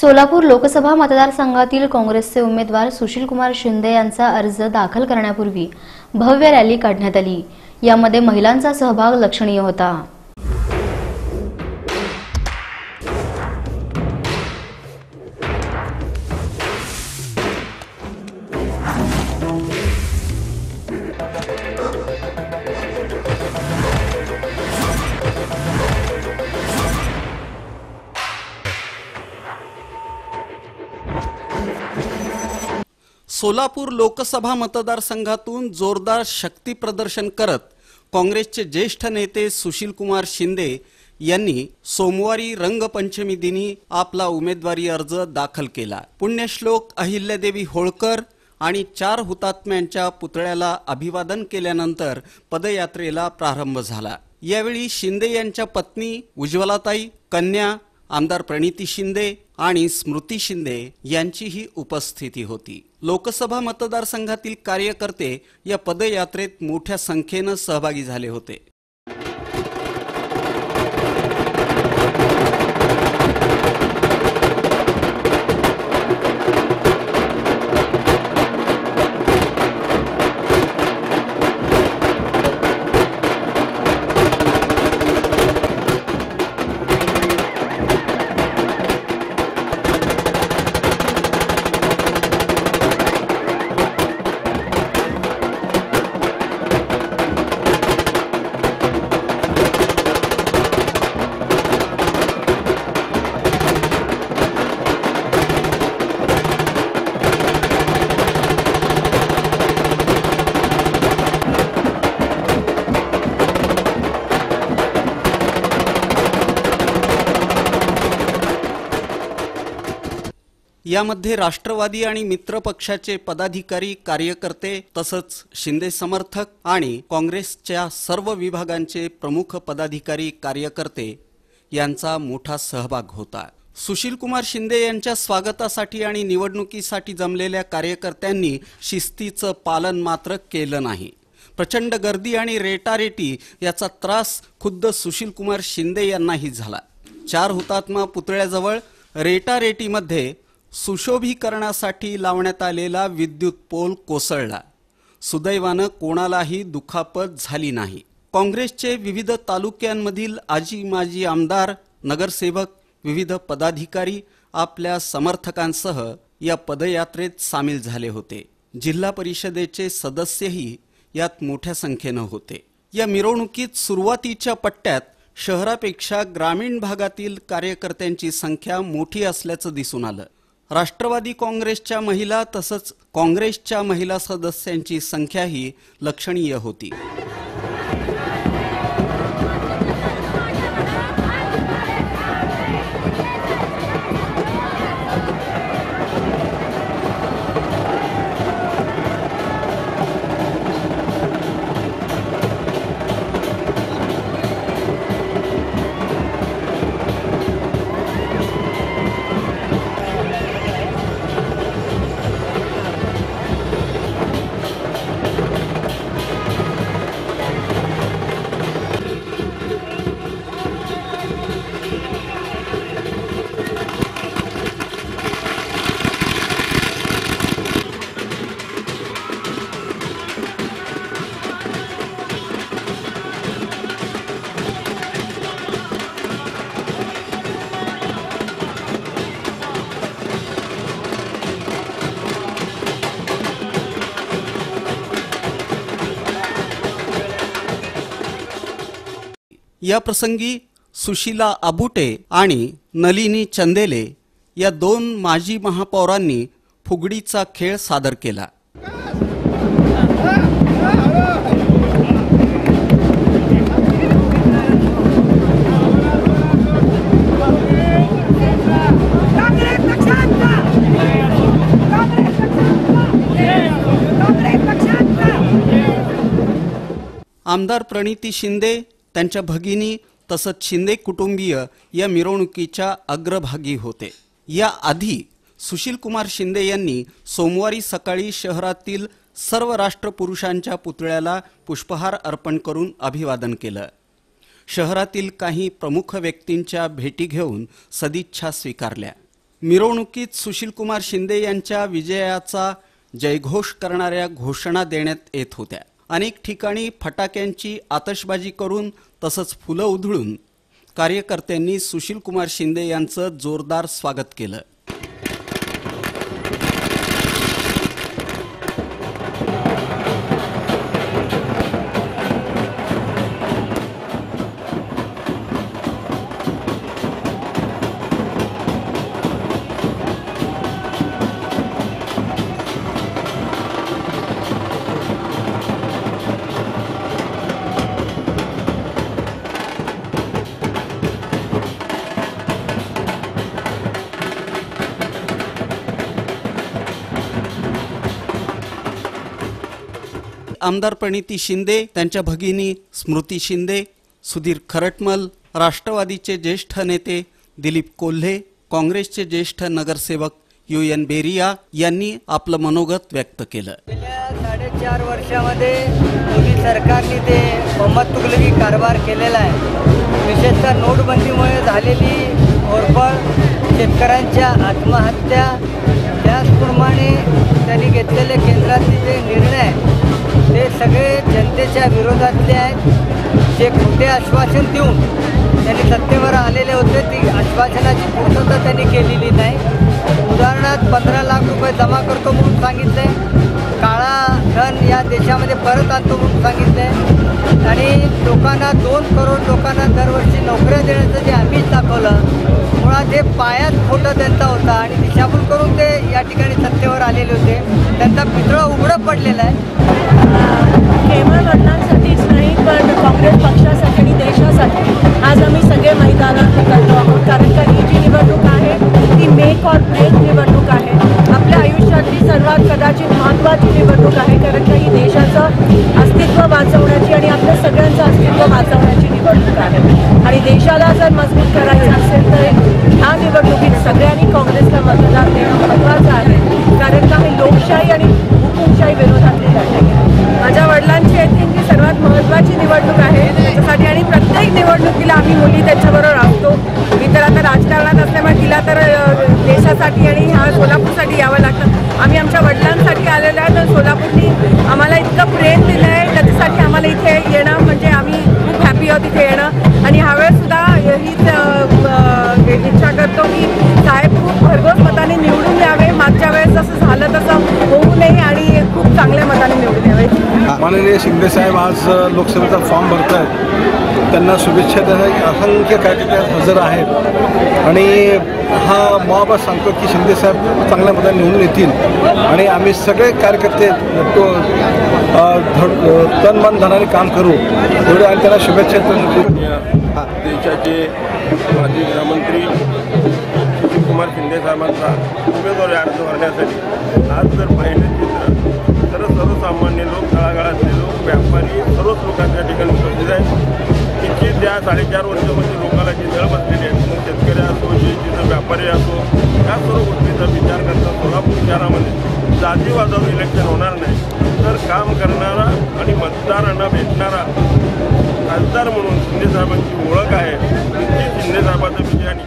सोलापूर लोकसभा मतदारसंघातील काँग्रेसचे उमेदवार सुशीलकुमार शिंदे यांचा अर्ज दाखल करण्यापूर्वी भव्य रॅली काढण्यात आली. यामध्ये महिलांचा सहभाग लक्षणीय होता. सोलापूर लोकसभा मतदारसंघातून जोरदार शक्ती प्रदर्शन करत काँग्रेसचे ज्येष्ठ नेते सुशीलकुमार शिंदे यांनी सोमवारी रंगपंचमी दिनी आपला उमेदवारी अर्ज दाखल केला. पुण्यश्लोक अहिल्यादेवी होळकर आणि चार हुतात्म्यांच्या पुतळ्याला अभिवादन केल्यानंतर पदयात्रेला प्रारंभ झाला. यावेळी शिंदे यांच्या पत्नी उज्ज्वलाताई कन्या आमदार प्रणिती शिंदे आणि स्मृती शिंदे यांचीही उपस्थिती होती. लोकसभा मतदारसंघातील कार्यकर्ते या पदयात्रेत मोठ्या संख्येनं सहभागी झाले होते. यामध्ये राष्ट्रवादी आणि मित्र पक्षाचे पदाधिकारी कार्यकर्ते तसंच शिंदे समर्थक आणि काँग्रेसच्या सर्व विभागांचे प्रमुख पदाधिकारी कार्यकर्ते यांचा मोठा सहभाग होता. सुशीलकुमार शिंदे यांच्या स्वागतासाठी आणि निवडणुकीसाठी जमलेल्या कार्यकर्त्यांनी शिस्तीचं पालन मात्र केलं नाही. प्रचंड गर्दी आणि रेटारेटी याचा त्रास खुद्द सुशीलकुमार शिंदे यांनाही झाला. चार हुतात्मा पुतळ्याजवळ रेटारेटीमध्ये सुशोभीकरणासाठी लावण्यात आलेला विद्युत पोल कोसळला. सुदैवानं कोणालाही दुखापत झाली नाही. काँग्रेसचे विविध तालुक्यांमधील आजी माजी आमदार नगरसेवक विविध पदाधिकारी आपल्या समर्थकांसह या पदयात्रेत सामील झाले होते. जिल्हा परिषदेचे सदस्यही यात मोठ्या संख्येनं होते. या मिरवणुकीत सुरुवातीच्या पट्ट्यात शहरापेक्षा ग्रामीण भागातील कार्यकर्त्यांची संख्या मोठी असल्याचं दिसून आलं. राष्ट्रवादी काँग्रेसच्या महिला तसंच काँग्रेसच्या महिला सदस्यांची संख्याही लक्षणीय होती. या प्रसंगी सुशीला आबुटे आणि नलिनी चंदेले या दोन माजी महापौरांनी फुगडीचा खेळ सादर केला. आमदार प्रणिती शिंदे त्यांच्या भगिनी तसंच शिंदे कुटुंबीय या मिरवणुकीच्या अग्रभागी होते. या आधी सुशीलकुमार शिंदे यांनी सोमवारी सकाळी शहरातील सर्व राष्ट्रपुरुषांच्या पुतळ्याला पुष्पहार अर्पण करून अभिवादन केलं. शहरातील काही प्रमुख व्यक्तींच्या भेटी घेऊन सदिच्छा स्वीकारल्या. मिरवणुकीत सुशीलकुमार शिंदे यांच्या विजयाचा जयघोष करणाऱ्या घोषणा देण्यात येत होत्या. अनेक ठिकाणी फटाक्यांची आतषबाजी करून तसंच फुलं उधळून कार्यकर्त्यांनी सुशीलकुमार शिंदे यांचं जोरदार स्वागत केलं. आमदार प्रणिती शिंदे त्यांच्या भगिनी स्मृती शिंदे सुधीर खरटमल राष्ट्रवादीचे ज्येष्ठ नेते दिलीप कोल्हे काँग्रेसचे ज्येष्ठ नगरसेवक यू एन बेरिया यांनी आपलं मनोगत व्यक्त केलं. गेल्या साडेचार वर्षामध्ये मोदी सरकारने ते मोहम्मद तुगलकी कारभार केलेला आहे. विशेषतः नोटबंदीमुळे झालेली होरपळ शेतकऱ्यांच्या आत्महत्या त्याचप्रमाणे त्यांनी घेतलेले केंद्रातले जे निर्णय ते सगळे जनतेच्या विरोधातले आहेत. जे खोटे आश्वासन देऊन त्यांनी सत्तेवर आलेले होते ती आश्वासनाची पूर्तता त्यांनी केलेली नाही. उदाहरणार्थ पंधरा लाख रुपये जमा करतो म्हणून सांगितलंय काळा धन या देशामध्ये परत आणतो म्हणून सांगितलंय आणि लोकांना दोन करोड लोकांना दरवर्षी नोकऱ्या देण्याचं जे आम्हीच दाखवलं मुळात हे पायात खोटं त्यांचा होता आणि दिशाभूल करून ते या ठिकाणी सत्तेवर आलेले होते. त्यांचा पितळा उघडं पडलेला आहे. मैदानात आहोत. कारण का ही जी निवडणूक आहे ती मेक ऑर ब्रेक निवडणूक आहे. आपल्या आयुष्यातली सर्वात कदाचित महत्त्वाची निवडणूक आहे कारण का ही देशाचं अस्तित्व वाचवण्याची आणि आपल्या सगळ्यांचं अस्तित्व वाचवण्याची निवडणूक आहे. आणि देशाला जर मजबूत करायचं असेल तर ह्या निवडणुकीत सगळ्यांनी काँग्रेसला मतदान देणं महत्त्वाचं आहे. कारण का ही लोकशाही आणि हुकुमशाही विरोधातली लढाई आहे. माझ्या वडिलांची आय थिंक ही सर्वात महत्त्वाची निवडणूक आहे. त्याच्यासाठी आणि प्रत्येक निवडणुकीला आम्ही मुली त्याच्याबरोबर आहोत. मी तर आता राजकारणात असल्यामुळे तिला तर देशासाठी आणि ह्या सोलापूरसाठी यावं लागतं. आम्ही आमच्या वडिलांसाठी आलेलो आहे तर सोलापूरनी आम्हाला इतकं प्रेम दिलं आहे त्याच्यासाठी आम्हाला इथे येणं म्हणजे आम्ही खूप हॅपी आहोत इथे येणं. आणि ह्यावेळेसुद्धा हीच इच्छा करतो की साहेब खूप भरघोस मताने निवडून यावे. मागच्या वेळेस जसं झालं तसं होऊ नये आणि खूप चांगल्या मताने निवडून यावे. माननीय शिंदे साहेब आज लोकसभेचा फॉर्म भरत आहेत त्यांना शुभेच्छा देण्यासाठी असंख्य कार्यकर्ते हजर आहेत. आणि हा मॉब सांगतो की शिंदे साहेब चांगल्या मताने निवडून येतील. आणि आम्ही सगळे कार्यकर्ते तो तन मन धनाने काम करू. एवढे आणि त्यांना शुभेच्छा देशाचे माजी गृहमंत्री सुशीलकुमार शिंदे साहेबांचा उमेदवारी अर्ज भरण्यासाठी आज जर पाहिलं चित्र तर सर्वसामान्य लोक तळागाळातले लोक व्यापारी सर्वच लोकांच्या ठिकाणी उपस्थित आहेत. त्या साडेचार वर्षामध्ये लोकांना जी दळ बसलेली आहे मग शेतकरी असो शेतीचा व्यापारी असो या सर्व गोष्टीचा विचार करता सोलापूर शहरामध्ये जातीवादावर इलेक्शन होणार नाही. तर काम करणारा आणि मतदारांना भेटणारा खासदार म्हणून शिंदेसाहेबांची ओळख आहे. ती शिंदेसाहेबाचा विजय आणि